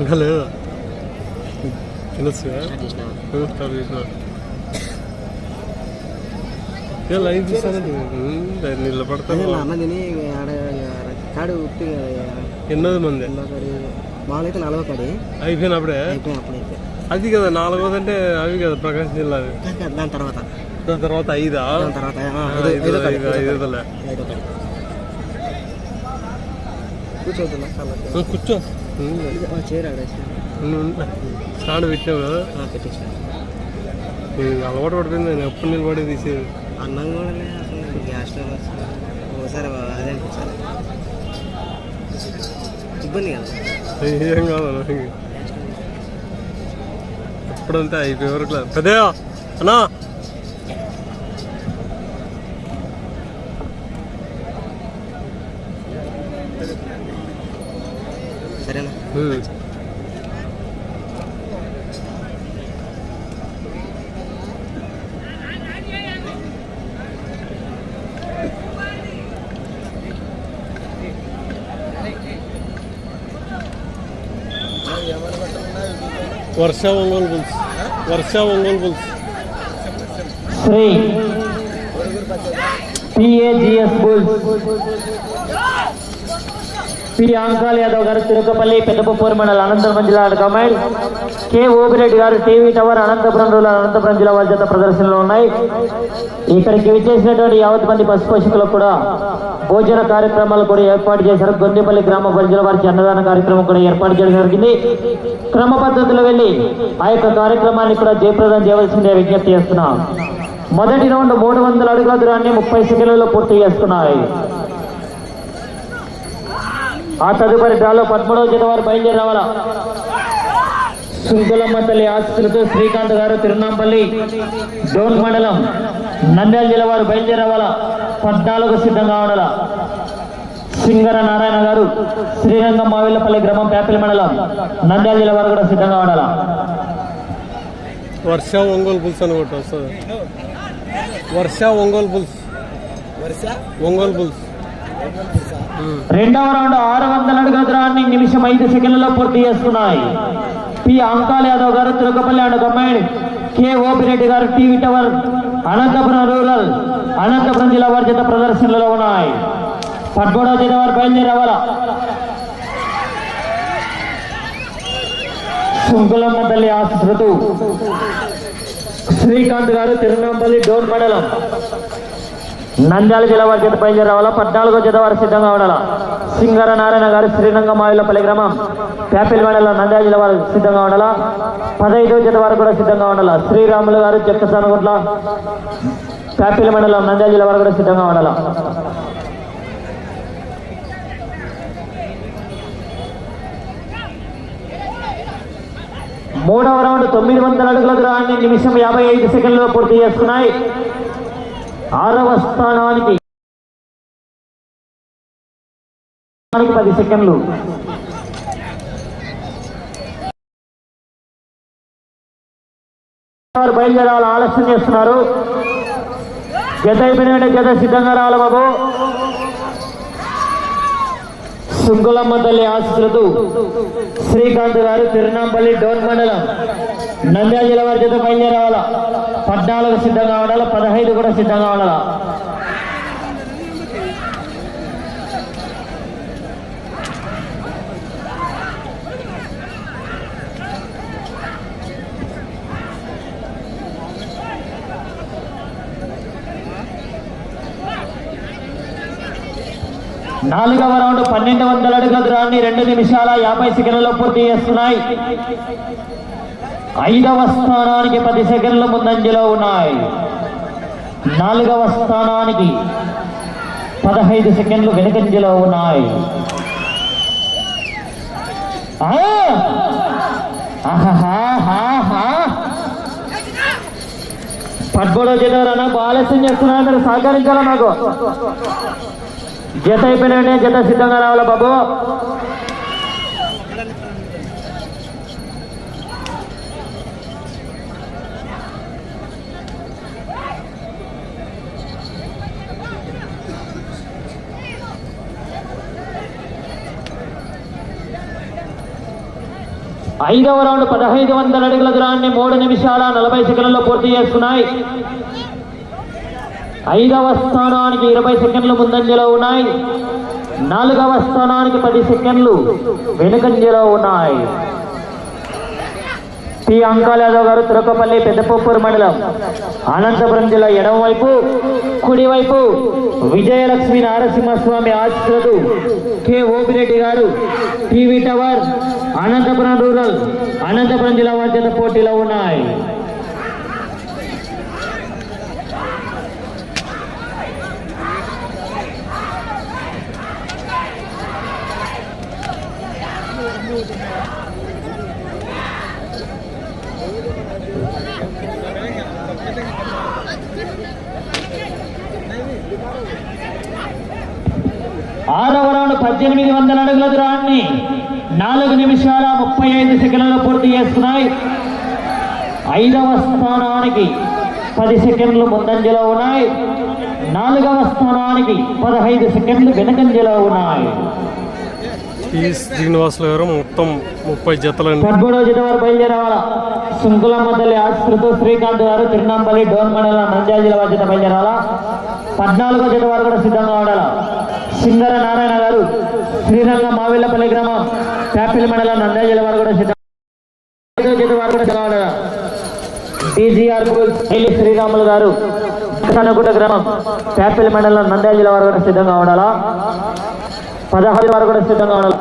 ఇంకా లేదు తెలుసు లైన్ చూస్తాను నిలబడతాడు ఎన్నోది మంది? మామూలు అయితే నలభై కాడి. అయిపోయినప్పుడే? అయిపోయినప్పుడైతే. అది కదా నాలుగోది అంటే అవి కదా ప్రకాశం జిల్లా దాని తర్వాత దాని తర్వాత. ఐదా? దాని తర్వాత ఆ, ఆ, ఐదో- ఐదు ఐదో కాడి, ఐదు ఐదో ఐదులే కాడి. ఐదో కాడి కూర్చోతున్నా కాళ్ళకి. ఆ, కూర్చో. స్టాండ్ పెట్టావు కదా. అలవాటు పడిపోయింది నేను ఎప్పుడు నిలబడి తీసేది. అన్నం కూడా లే, అసలు గ్యాస్. ఒకసారి అదే ఇబ్బంది కదా. ఏం కాదు. ఎప్పుడంటే అయిపోయే వరకు లేదు. పెద్దయ్య అన్నా. సరేనా? Varsha Ongole bulls Varsha Ongole bulls Sri పిఏజిఎస్ bulls P Ankal Yadav garu Tirukapalli Peddapur మండల అనంతపురం జిల్లా command K. Opireddy garu TV tower Anantapur rural Anantapur జిల్లా వారి జత ప్రదర్శనలో ఉన్నాయి. ఇక్కడికి విచ్చేసినటువంటి యావత్ మంది పశు పోషకులకు కూడా భోజన కార్యక్రమాలు కూడా ఏర్పాటు చేశారు. గొండెపల్లి గ్రామ ప్రజల వారికి అన్నదాన కార్యక్రమం కూడా ఏర్పాటు చేయడం జరిగింది. క్రమ పద్ధతిలో వెళ్ళి ఆ యొక్క కార్యక్రమాన్ని కూడా జయప్రదం చేయవలసిందే విజ్ఞప్తి చేస్తున్నాం. మొదటి రౌండ్ మూడు వందల అడుగుల దూరాన్ని ముప్పై సెకండ్లలో పూర్తి చేస్తున్నాయి. ఆ తదుపరి డ్రాలో పదమూడవ జత వారు బయలుదేరి రావాలా? సుంకులమ్మ తల్లి ఆశీస్సులతో శ్రీకాంత్ గారు తిరునాంపల్లి డోన్ మండలం నంద్యాల జిల్లా వారు బయలుదేరి రావాలా? పద్నాలుగు సిద్ధంగా ఉండాలా? సింగర నారాయణ గారు శ్రీరంగం మావిల్లపల్లి గ్రామం పేపలి మండలం నంద్యాల జిల్లా వారు కూడా సిద్ధంగా ఉండాలా? వర్ష ఒంగోలు బుల్స్ అని ఒకటి వస్తుంది. వర్ష ఒంగోలు బుల్స్. వరుస ఒంగోలు బుల్స్. రెండవ రౌండ్ ఆరు వందల అడుగుల దూరాన్ని నిమిషం ఐదు సెకండ్లలో పూర్తి చేస్తున్నాయి P. Ankal Yadav garu Tirukapalli and command K. Opireddy garu TV tower Anantapur rural Anantapur జిల్లా వారి చేత ప్రదర్శనలో ఉన్నాయి. పద్మూడవ జిల్లా వారు బయలుదేరి సుంకులమ్మ తల్లి ఆశీస్సులతో శ్రీకాంత్ గారు తిరునాంపల్లి డోన్ మండలం. నంద్యాల జిల్లా వారి చేత బయలుదేరి రావాలా? పద్నాలుగో జత వారు సిద్ధంగా ఉండాలా? సింగర నారాయణ గారు శ్రీరంగ మావిలపల్లి గ్రామం పేపల్ మండలం నంద్యాల జిల్లా వారు సిద్ధంగా ఉండాలా? పదహైదో జత వారు కూడా సిద్ధంగా ఉండాలా? శ్రీరాములు గారు చెక్కసానగుట్ల పేపల్ మండలం నంద్యాల జిల్లా వారు కూడా సిద్ధంగా ఉండాలా? మూడవ రౌండ్ తొమ్మిది వందల అడుగుల దూరాన్ని నిమిషం యాభై ఐదు సెకండ్లలో పూర్తి చేసుకున్నాయి. ఆరవ స్థానానికి పది సెకండ్లు. బయలుదేరాలి ఆలస్యం చేస్తున్నారు. జత అయిపోయిన జత సిద్ధంగా రావాలి బాబు. సుంకులమ్మ తల్లి ఆశీస్సులతో శ్రీకాంత్ గారు తిరునాంపల్లి డోన్ మండలం. నంద్యాల జిల్లా వారి చేత బయలుదేరావాలా? పద్నాలుగు సిద్ధంగా ఉండాలా? పదహైదు కూడా సిద్ధంగా ఉండాలా? నాలుగవ రౌండ్ పన్నెండు వందల అడుగుల దూరాన్ని రెండు నిమిషాల యాభై సెకండ్లలో పూర్తి చేస్తున్నాయి. ఐదవ స్థానానికి పది సెకండ్ల ముందంజలో ఉన్నాయి నాలుగవ స్థానానికి పదహైదు సెకండ్లు వెనుకంజలో ఉన్నాయి ఆ! ఆహాహాహాహా! పద్మూడో జనవరి ఆలస్యం చేస్తున్నా మీరు సహకరించాలా నాకు జత అయిపోయిన జత సిద్ధంగా రావాలా బాబు ఐదవ రౌండ్ పదహైదు వందల అడుగుల దూరాన్ని మూడు నిమిషాల నలభై సెకండ్లలో పూర్తి చేస్తున్నాయి. ఐదవ స్థానానికి ఇరవై సెకండ్లు ముందంజలో ఉన్నాయి. నాలుగవ స్థానానికి పది సెకండ్లు వెనుకంజలో ఉన్నాయి. శ్రీ అంకాల్ యాదవ్ గారు తురకపల్లి పెద్దపప్పూరు మండలం అనంతపురం జిల్లా ఎడమవైపు కుడివైపు Vijayalakshmi Narasimhaswamy ఆశ్రదు K. Opireddy garu TV tower Anantapur rural Anantapur జిల్లా మధ్య పోటీలో ఉన్నాయి. ఆరవ రౌండ్ పద్దెనిమిది వందల అడుగుల దూరాన్ని నాలుగు నిమిషాల ముప్పై ఐదు సెకండ్లలో పూర్తి చేస్తున్నాయి. ఐదవ స్థానానికి పది సెకండ్లు ముందంజలో ఉన్నాయి. నాలుగవ స్థానానికి పదహైదు సెకండ్లు వెనకంజలో ఉన్నాయి. టి శ్రీనివాసులు గారు మొత్తం ముప్పై జతలండి పదమూడవ జత వారు బయలుదేరావాల సుంకులమ్మ తల్లి శ్రీకాంత్ గారు తిరునాంపల్లి డోన్ మండలం నంద్యాల జిల్లా వారి జత బయలుదేరాల పద్నాలుగో జత వారు కూడా సిద్ధంగా ఉండాల. సింగర నారాయణ గారు శ్రీరంగ మావిల్లపల్లి గ్రామం ప్యాపిల్ మండలం నంద్యాల జిల్లా వారు కూడా సిద్ధంగా జత వారు కూడా సిద్ధంగా ఉండాల. శ్రీరాములు గారు గ్రామం ప్యాపిల్ మండలం నంద్యాల జిల్లా వారు కూడా సిద్ధంగా ఉండాలా. పదహారు వారు కూడా సిద్ధంగా ఉండాలి